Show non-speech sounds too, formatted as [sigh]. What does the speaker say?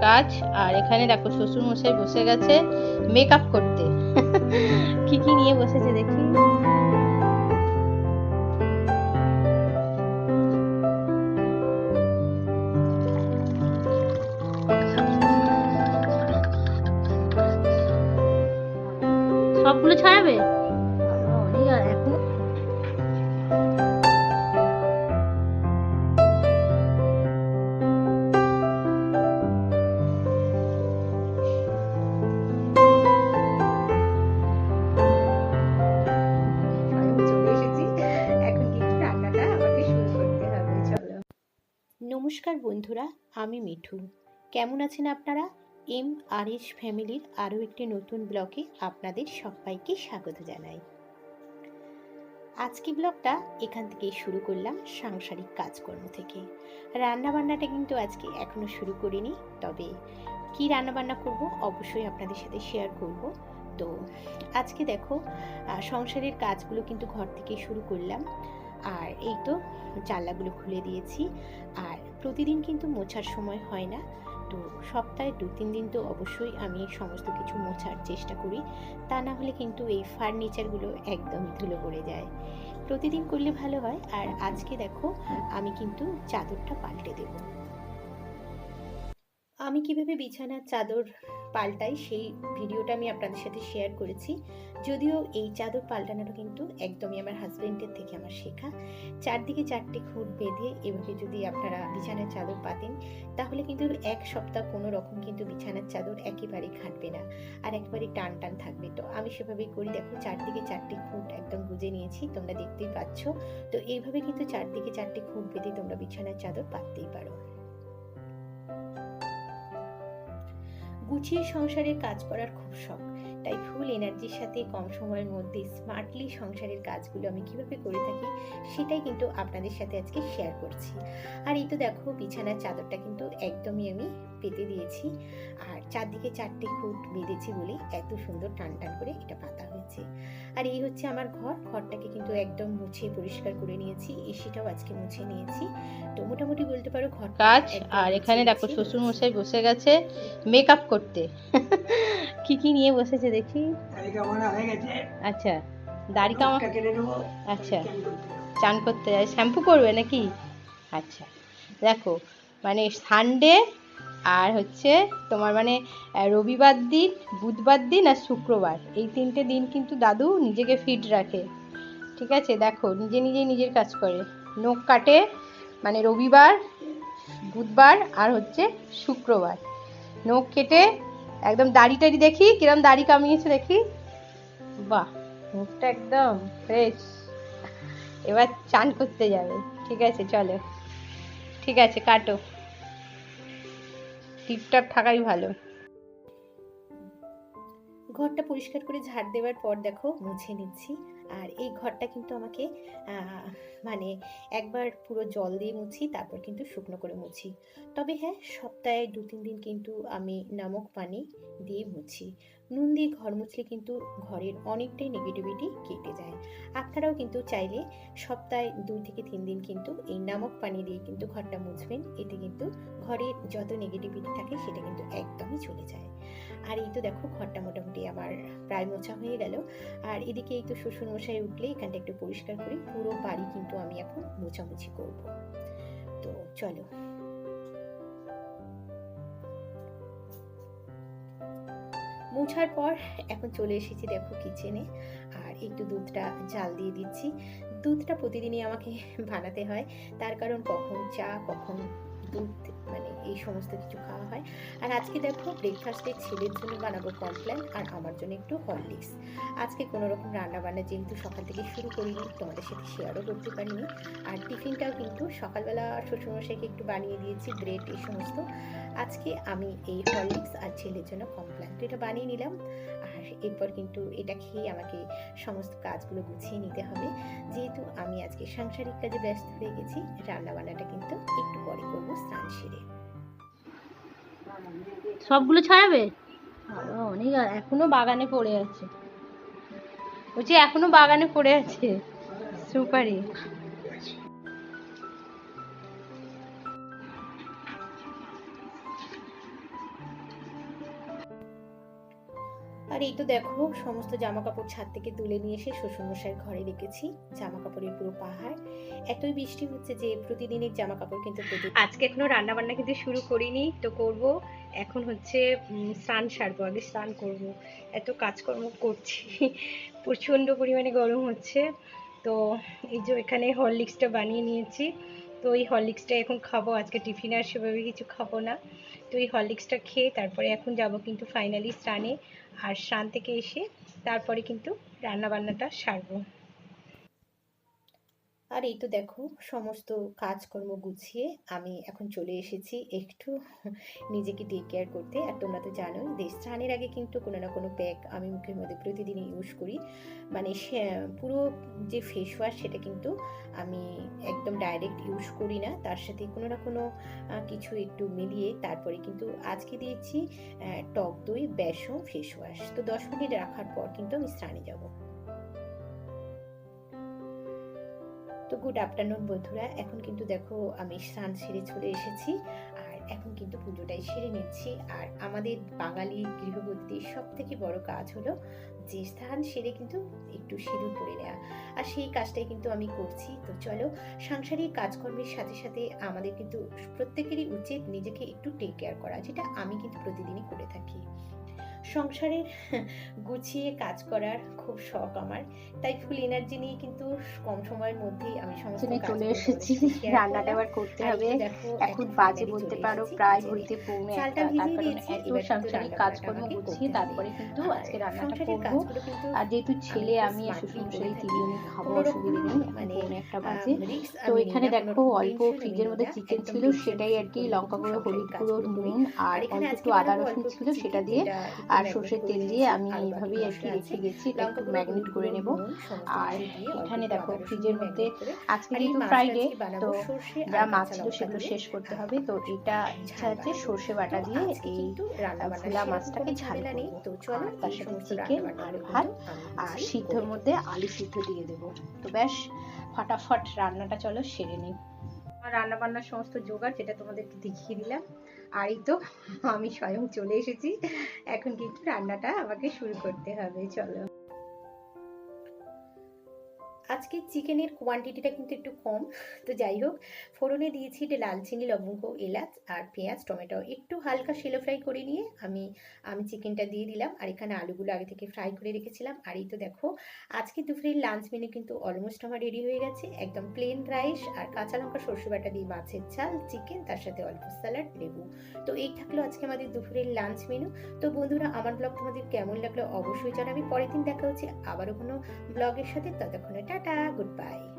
কাজ। আর এখানে দেখো শ্বশুর মশাই বসে গেছে মেকআপ করতে। [laughs] কি কি নিয়ে বসেছে দেখি। নমস্কার বন্ধুরা, আমি মিঠু। কেমন আছেন আপনারা? এম আর এস ফ্যামিলির আরও একটি নতুন ব্লগে আপনাদের সবাইকে স্বাগত জানাই। আজকে ব্লগটা এখান থেকে শুরু করলাম সাংসারিক কাজকর্ম থেকে। রান্নাবান্নাটা কিন্তু আজকে এখনও শুরু করিনি, তবে কি রান্নাবান্না করব অবশ্যই আপনাদের সাথে শেয়ার করব। তো আজকে দেখো সংসারের কাজগুলো কিন্তু ঘর থেকে শুরু করলাম। আর এই তো জানলাগুলো খুলে দিয়েছি। আর প্রতিদিন কিন্তু মোছার সময় হয় না। তো সপ্তাহে দু তিন দিন তো অবশ্যই আমি সমস্ত কিছু মোছার চেষ্টা করি। তা না হলে কিন্তু এই ফার্নিচারগুলো একদমই ধুলো পড়ে যায়। প্রতিদিন করলে ভালো হয়। আর আজকে দেখো, আমি কিন্তু চাদরটা পাল্টে দেব। আমি কীভাবে বিছানার চাদর পাল্টাই সেই ভিডিওটা আমি আপনাদের সাথে শেয়ার করেছি। যদিও এই চাদর পাল্টানোটা কিন্তু একদমই আমার হাজবেন্ডের থেকে আমার শেখা। চারদিকে চারটে খুঁট বেঁধে এভাবে যদি আপনারা বিছানার চাদর পাতেন, তাহলে কিন্তু এক সপ্তাহ কোনো রকম কিন্তু বিছানার চাদর একেবারে খাটবে না আর একেবারে টান টান থাকবে। তো আমি সেভাবেই করি। দেখো, চারদিকে চারটে খুঁট একদম গুজে নিয়েছি, তোমরা দেখতেই পাচ্ছ। তো এইভাবে কিন্তু চারদিকে চারটে খুঁট বেঁধে তোমরা বিছানার চাদর পাততেই পারো। গুছিয়ে সংসারে কাজ করার খুব শখ। তাই ফুল এনার্জির সাথে কম সময়ের মধ্যে স্মার্টলি সংসারের কাজগুলো আমি কীভাবে করে থাকি সেটাই কিন্তু আপনাদের সাথে আজকে শেয়ার করছি। আর এই তো দেখো বিছানার চাদরটা কিন্তু একদমই আমি পেতে দিয়েছি। আর চারদিকে চারটে খুঁট বেঁধেছি বলে এত সুন্দর টান টান করে এটা পাতা হয়েছে। আর এই হচ্ছে আমার ঘর ঘরটাকে কিন্তু একদম মুছে পরিষ্কার করে নিয়েছি এসিটাও আজকে মুছে নিয়েছি। তো মোটামুটি বলতে পারো ঘর কাজ আর এখানে দেখো শ্বশুর মশাই বসে গেছে মেকআপ করতে। [laughs] কি কি নিয়ে বসেছে দেখি আচ্ছা দাড়ি কামা আচ্ছা চান করতে যায় শ্যাম্পু করবে নাকি? আচ্ছা দেখো মানে সানডে আর হচ্ছে তোমার মানে রবিবার দিন বুধবার দিন আর শুক্রবার। এই তিনটে দিন কিন্তু দাদু নিজেকে ফিট রাখে। ঠিক আছে? দেখো নিজে নিজেই নিজের কাজ করে। নখ কাটে মানে রবিবার বুধবার আর হচ্ছে শুক্রবার। নখ কেটে একদম দাড়ি টাড়ি দেখি, কিরম দাড়ি কামিয়েছে দেখি। বাহ, মুখটা একদম ফ্রেশ এবার চান করতে যাবে। ঠিক আছে, চলো। ঠিক আছে, কাটো। টিপটাপ থাকাই ভালো। ঘরটা পরিষ্কার করে ঝাড় দেওয়ার পর দেখো, মুছে নিচ্ছি। আর এই ঘরটা কিন্তু আমাকে মানে একবার পুরো জল দিয়ে মুছি, তারপর কিন্তু শুকনো করে মুছি। তবে হ্যাঁ সপ্তাহে দু তিন দিন কিন্তু আমি নামক পানি দিয়ে মুছি। নুন দিয়ে ঘর মুছলে কিন্তু ঘরের অনেকটাই নেগেটিভিটি কেটে যায়। আপনারাও কিন্তু চাইলে সপ্তাহে দুই থেকে তিন দিন কিন্তু এই নামক পানি দিয়ে কিন্তু ঘরটা মুছবেন। এতে কিন্তু ঘরের যত নেগেটিভিটি থাকে, সেটা কিন্তু একদমই চলে যায়। আর এই তো দেখো, ঘরটা মোটামুটি আমার প্রায় মোছা হয়ে গেল। আর এদিকে এই তো শ্বশুর মশাই উঠলে এখানটা একটু পরিষ্কার করি পুরো বাড়ি কিন্তু আমি এখন মোছামুছি করব। তো চলো। মোছার পর এখন চলে এসেছি দেখো কিচেনে আর একটু দুধটা, জাল দিয়ে দিচ্ছি। দুধটা প্রতিদিনই আমাকে বানাতে হয়। তার কারণ কখন চা, কখন দুধ মানে এই সমস্ত কিছু খাওয়া হয়। আর আজকে দেখো ব্রেকফাস্টে ছেলের জন্য বানাবো কমপ্লেন আর আমার জন্য একটু হরলিক্স আজকে কোনো রকম রান্না বান্না যেহেতু সকাল থেকে শুরু করিনি, তোমাদের সাথে শেয়ারও করতে পারিনি। আর টিফিনটাও কিন্তু সকালবেলা শ্বশুরমশাইকে একটু বানিয়ে দিয়েছি ব্রেড এই সমস্ত। আজকে আমি এই হরলিক্স আর ছেলের জন্য কমপ্লেন তো এটা বানিয়ে নিলাম। আর এরপর কিন্তু এটা খেয়ে আমাকে সমস্ত কাজগুলো গুছিয়ে নিতে হবে। যেহেতু আমি আজকে সাংসারিক কাজে ব্যস্ত হয়ে গেছি, রান্নাবান্নাটা কিন্তু একটু পরে করব স্নান সেরে। সবগুলো ছাড়াবে? বাবা অনেক আর এখনও বাগানে পড়ে আছে। বলছি এখনও বাগানে পড়ে আছে? সুপারি। আর এই তো দেখো, সমস্ত জামা কাপড় ছাদ থেকে তুলে নিয়ে এসে শ্বশুরমশাইয়ের ঘরে রেখেছি। জামা কাপড়ের পুরো পাহাড়। এতই বৃষ্টি হচ্ছে যে প্রতিদিনের জামা কাপড় কিন্তু আজকে এখনও রান্না বান্না কিন্তু শুরু করিনি, তো করব। এখন হচ্ছে স্নান সারবো, আগে স্নান করব। এত কাজকর্ম করছি, প্রচণ্ড পরিমাণে গরম হচ্ছে। তো এই যে এখানে হরলিক্সটা বানিয়ে নিয়েছি। তো এই হরলিক্সটা এখন খাব, আজকে টিফিন আর সেভাবে কিছু খাব না। তো এই হরলিক্সটা খেয়ে তারপরে এখন যাব কিন্তু ফাইনালি স্নানে। আর থেকে এসে তারপরে কিন্তু রান্না বান্নাটা সারবো। আর এই তো দেখো, সমস্ত কাজকর্ম গুছিয়ে আমি এখন চলে এসেছি একটু নিজেকে টেক কেয়ার করতে। আর তোমরা তো জানো যে স্নানের আগে কিন্তু কোনো না কোনো প্যাক আমি মুখের মধ্যে প্রতিদিনই ইউজ করি। মানে পুরো যে ফেস ওয়াশ সেটা কিন্তু আমি একদম ডাইরেক্ট ইউজ করি না। তার সাথে কোনো না কোনো কিছু একটু মিলিয়ে তারপরে কিন্তু আজকে দিয়েছি টক দই, বেসন ফেস ওয়াশ তো দশ মিনিট রাখার পর কিন্তু আমি স্নানে যাব। তো গুড আফটারনুন বন্ধুরা। এখন কিন্তু দেখো আমি স্নান সেরে চলে এসেছি, আর এখন কিন্তু পুজোটাই সেরে নিচ্ছি। আর আমাদের বাঙালি গৃহবধূদের সব থেকে বড় কাজ হলো যে স্থান সেরে কিন্তু একটু সিঁদুর পরে নেওয়া। আর সেই কাজটাই কিন্তু আমি করছি। তো চলো সাংসারিক কাজকর্মের সাথে সাথে আমাদের কিন্তু প্রত্যেকেরই উচিত নিজেকে একটু টেক কেয়ার করা, যেটা আমি কিন্তু প্রতিদিনই করে থাকি। সংসারের গুছিয়ে কাজ করার খুব শখ আমার। তাই ফুল এনার্জি নিয়ে কিন্তু কম সময়ের মধ্যেই আমি সমস্ত চলে এসেছি। তোমাদের সাথে রান্নাটা। এবার করতে হবে। এখন বাজে বলতে পারো প্রায়। ঘড়িতে পৌনে চালটা একটা ভিজিয়ে দিয়েছি, এত এবার সাংসারিক কাজকর্ম আমাকে তারপরে কিন্তু আজকে রান্নাটা করব। আর যেহেতু ছেলে আমি শ্বশুর মশাই থাকি। তিনজনই খাব অসুবিধা নেই। মানে, একটা বাজে। তো এখানে দেখো অল্প ফ্রিজের মধ্যে চিকেন ছিল সেটাই আর কি লঙ্কা গুঁড়ো হলুদ গুঁড়ো নুন আর অল্প একটু আদা রসুন ছিল সেটা দিয়ে আর সর্ষের তেল দিয়ে আমি এইভাবেই আর কি রেখে গেছি একটু ম্যাগনেট করে নেব। আর এখানে দেখো ফ্রিজের মধ্যে আজকে যেহেতু ফ্রাইডে তো যা মাছ ছিল সেগুলো শেষ করতে হবে তো এটা ইচ্ছা আছে সর্ষে বাটা দিয়ে এই ভোলা মাছটাকে ঝাল। তো চলো তার সাথে চিকেন আর ভাত আর সিদ্ধর মধ্যে আলু সিদ্ধ দিয়ে দেবো। তো ব্যাস ফটাফট রান্নাটা চলো সেরে নিই। রান্না বান্নার সমস্ত জোগাড় যেটা তোমাদেরকে দেখিয়ে দিলাম আর তো আমি স্বয়ং চলে এসেছি। এখন কিন্তু রান্নাটা আমাকে শুরু করতে হবে চলো। আজকে চিকেনের কোয়ান্টিটিটা কিন্তু একটু কম। তো যাই হোক, ফোড়নে দিয়েছি এটা লালচিনি লবঙ্গ, এলাচ আর পেঁয়াজ, টমেটো। একটু হালকা সেলো ফ্রাই করে নিয়ে আমি আমি চিকেনটা দিয়ে দিলাম আর এখানে আলুগুলো আগে থেকে ফ্রাই করে রেখেছিলাম। আর এই তো দেখো, আজকে দুপুরের লাঞ্চ মেনু কিন্তু অলমোস্ট আমার রেডি হয়ে গেছে। একদম প্লেন রাইস আর কাঁচা লঙ্কা, সর্ষে বাটা দিয়ে মাছের ঝাল চিকেন তার সাথে অল্প স্যালাড লেবু। তো এই থাকল আজকে আমাদের দুপুরের লাঞ্চ মেনু তো বন্ধুরা, আমার ব্লগ তোমাদের কেমন লাগল অবশ্যই জানাবে। পরের দিন দেখা হচ্ছে আবারও কোনো ব্লগের সাথে। ততক্ষণে টাটা গুড বাই